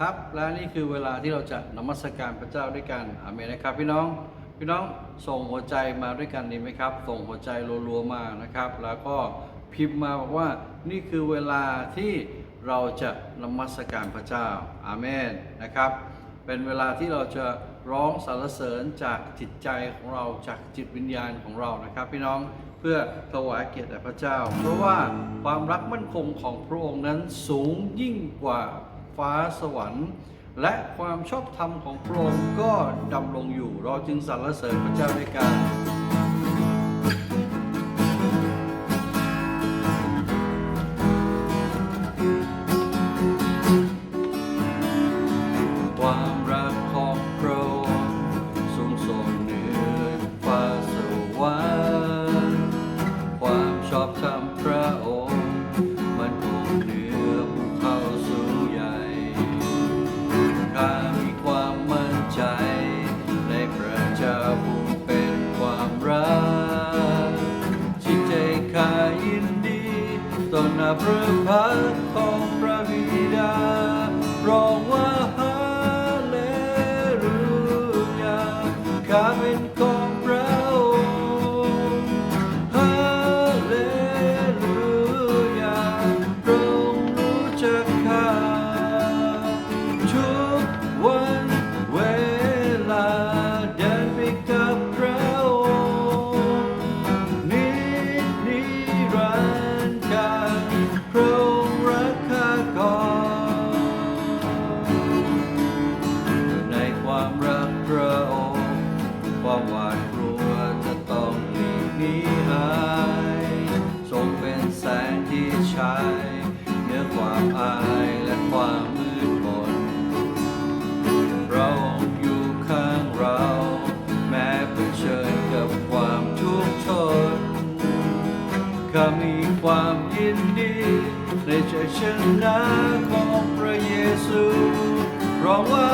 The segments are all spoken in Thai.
ครับและนี่คือเวลาที่เราจะนมัสการพระเจ้าด้วยกันอาเมนนะครับ พี่น้องพี่น้องส่งหัวใจมาด้วยกันดีไหมครับ ส่งหัวใจรัวๆมานะครับ แล้วก็พิมพ์มาบอกว่านี่คือเวลาที่เราจะนมัสการพระเจ้าอาเมนนะครับ เป็นเวลาที่เราจะร้องสรรเสริญจากจิตใจของเราจากจิตวิญญาณของเรานะครับ พี่น้องเพื่อถวายเกียรติแด่พระเจ้า เพราะว่าความรักมั่นคงของพระองค์นั้นสูงยิ่งกว่า ฟ้าสวรรค์ และความชอบธรรมของพระองค์ก็ดำรงอยู่ เราจึงสรรเสริญพระเจ้าด้วยกันความรักของพระองค์สูงส่งเหนือฟ้าสวรรค์ความชอบธรรมพระองค์มันคง ต่ ที่ฉายเหนือความอายและความมืดมนเราอยู่ข้างเรา แม้เผชิญกับความทุกข์ทนข้ามีความยินดีในใจชนะของพระเยซูเพร้องว่า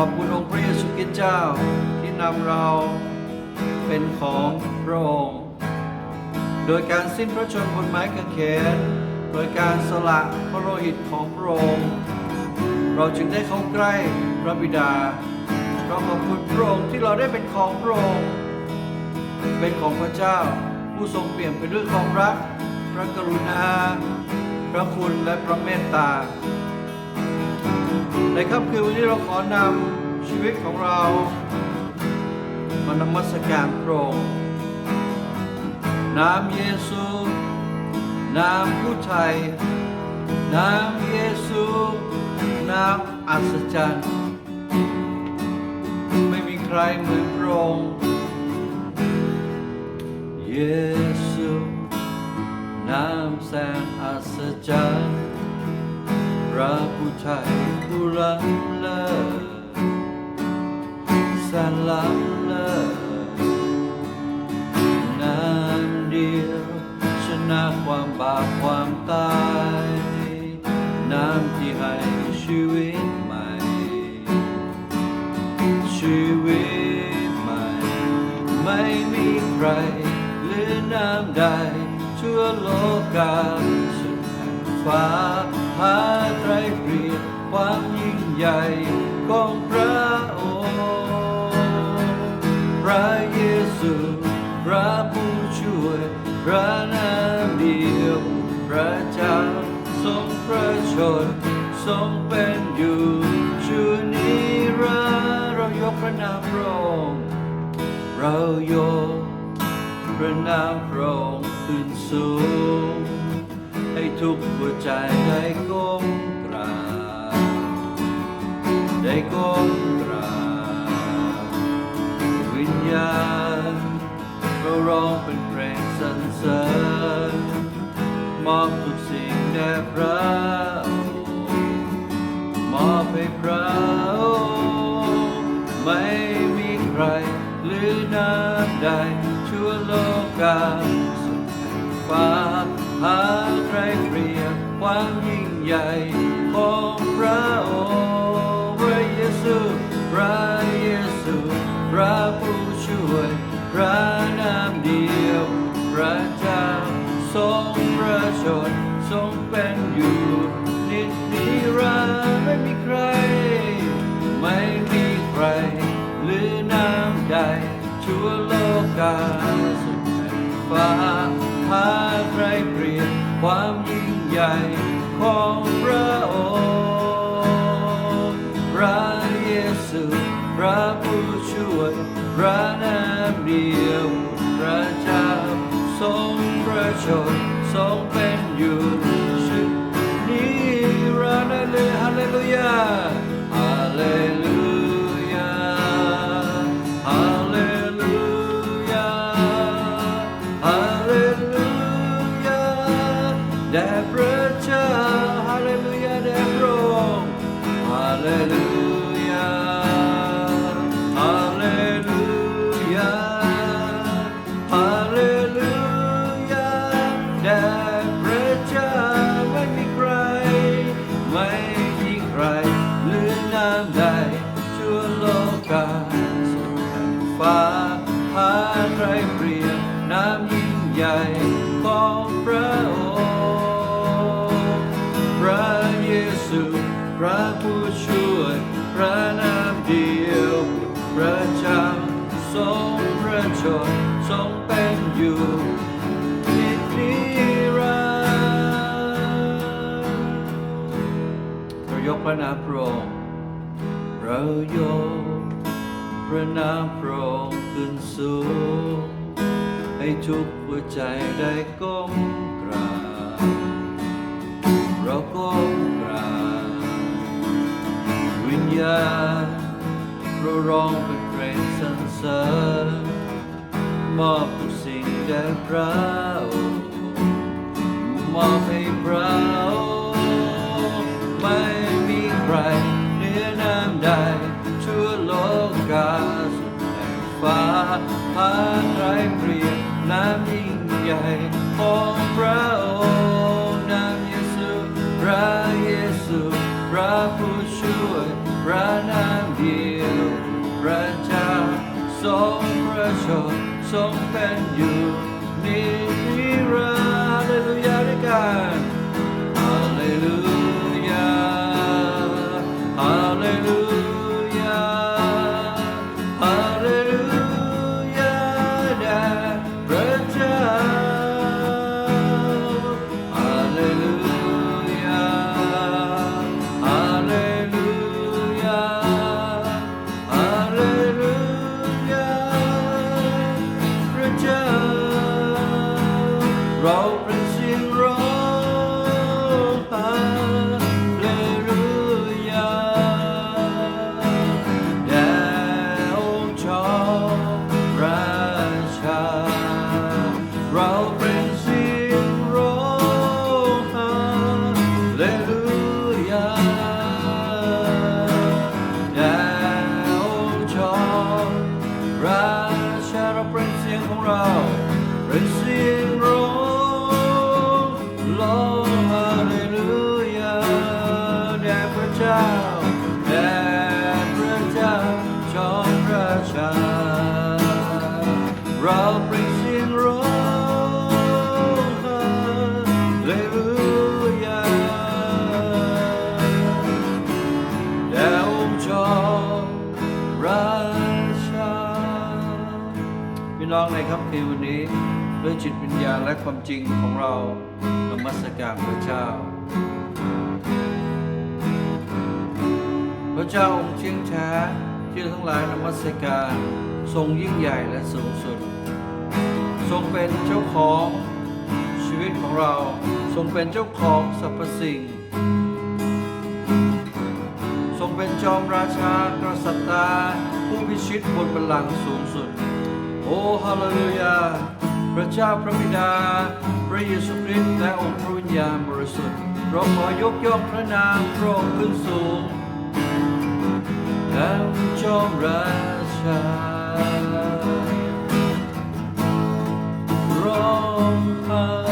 ขอบคุณองค์พระเยซูคริสต์เจ้าที่นำเราเป็นของพระองค์ โดยการสิ้นพระชนม์บนไม้กางเขน โดยการสละพระโลหิตของพระองค์ เราจึงได้เข้าใกล้พระบิดา เราขอบคุณพระองค์ที่เราได้เป็นของพระองค์ เป็นของพระเจ้าผู้ทรงเปี่ยมไปด้วยความรัก พระกรุณา พระคุณและพระเมตตา ในค่ำคืนวันนี้เราขอนำชีวิตของเรา มานมัสการพระองค์น้ำเยซูน้ำผู้ไทยน้ำเยซูน้ำอัศจรรย์ ไม่มีใครเหมือนพระองค์เยซูน้ำแสนอัศจรรย์ ระผู้ไทยผู้ล้ำเลิศแสนล้ำเลิศน้ำเดียวชนะความบาปความตาย น้ำที่ให้ชีวิตใหม่ ชีวิตใหม่ ไม่มีใครหรือน้ำใดทั่วโลกาสุดแห่งฟ้า หาใครเปรียบความยิ่งใหญ่ของพระองค์พระเยซูพระผู้ช่วย พระนามเดียว พระเจ้าทรงพระชนทรงเป็นอยู่ชูนิรัเรายกพระนามพระองค์เรายกพระนามพระองค์ขึ้นสูง ทุกหัวใจได้ก้มกราบได้ก้มกราบวิญญาณเราร้องเป็นเพลงสรรเสริญมอบทุกสิ่งแด่พระองค์มอบให้พระองค์ไม่มีใครหรือน้ำใดชั่วโลกาสุดแห่งฟ้า หาใครเปรียบความยิ่งใหญ่ วยพ พระผู้ช่วย พระนามเดียวพระเจ้าทรงพระชนทรงเป็นอยู่นิรันดร์เรายกพระนามพระองค์เรายกพระนามพระองค์ขึ้นสูงให้ทุกหัวใจได้ก้มกราบเราก้มาเราร้องเป็นเพลงสรรเสริญมอบทุกสิ่งแด่พระองค์มอบให้พระองค์ไม่มีใครเหนือน้ำใดทั่วโลกกาสุดแห่งฟ้าหาใครเปรียบน้ำยิ่งใหญ่ของพระองค์น้ำเยซูพระเยซูพระผู้ พระนามเดียวพระเจ้าทรงพระชนทรงเป็นอยู่ ในค่ำคืนวันนี้ด้วยจิตวิญญาณและความจริงของเรานมัสการพระเจ้า พระเจ้าองค์เชียงแท้ที่ทั้งหลายนมัสการทรงยิ่งใหญ่และสูงสุด ทรงเป็นเจ้าของชีวิตของเราทรงเป็นเจ้าของสรรพสิ่ง ทรงเป็นจอมราชากษัตริย์ผู้พิชิตบนบัลลังก์สูงสุด โอ้ฮาเลลูยา พระเจ้าพระบิดา พระเยซูคริสต์และองค์พระวิญญาณบริสุทธิ์เราขอยกย่องพระนามพระองค์ขึ้นสูงทั้งจอมราชาร้องไห้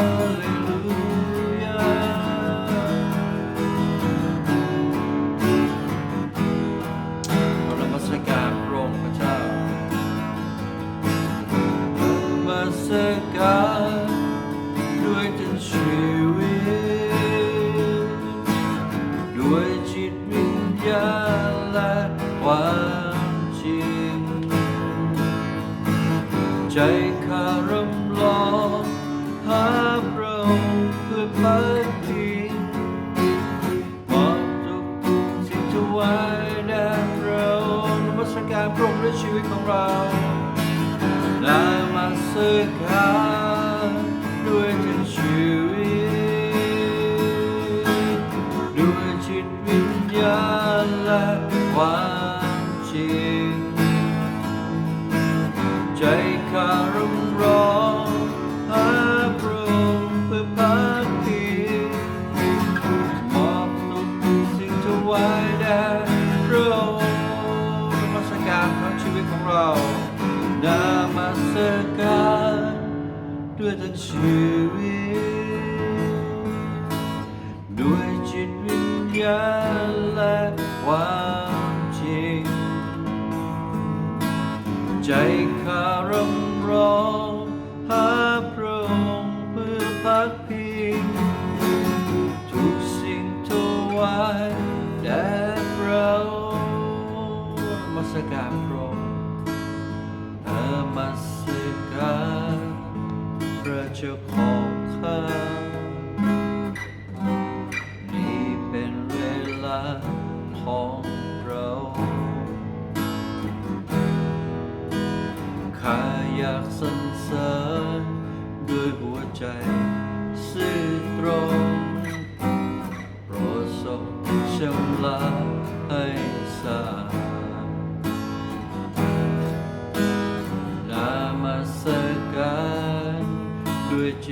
God.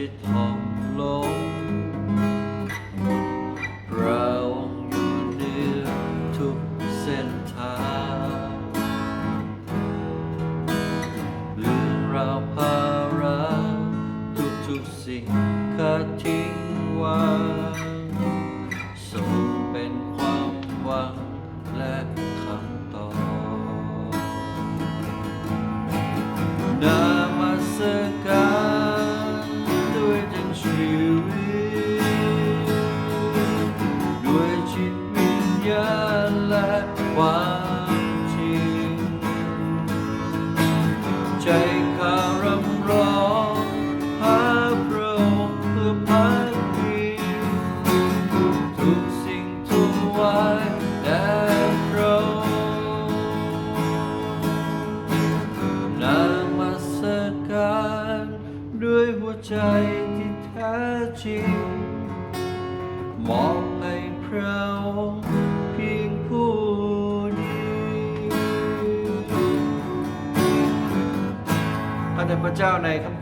ที่ท่องลงเราอยู่เหนือทุกเส้นทางลืมเราภาระทุกๆสิ่งคาทิ้งไว้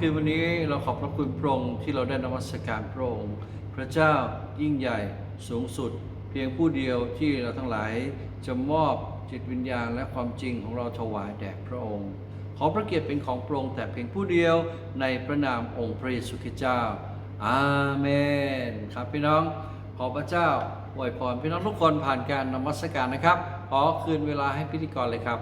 คืนวันนี้เราขอบพระคุณพระองค์ที่เราได้นมัสการพระองค์พระเจ้ายิ่งใหญ่สูงสุด เพียงผู้เดียวที่เราทั้งหลายจะมอบจิตวิญญาณและความจริงของเราถวายแด่พระองค์ ขอพระเกียรติเป็นของพระองค์แต่เพียงผู้เดียวในพระนามองค์พระเยซูคริสต์เจ้า อาเมน ครับพี่น้อง ขอพระเจ้าอวยพรพี่น้องทุกคนผ่านการนมัสการนะครับ ขอคืนเวลาให้พิธีกรเลยครับ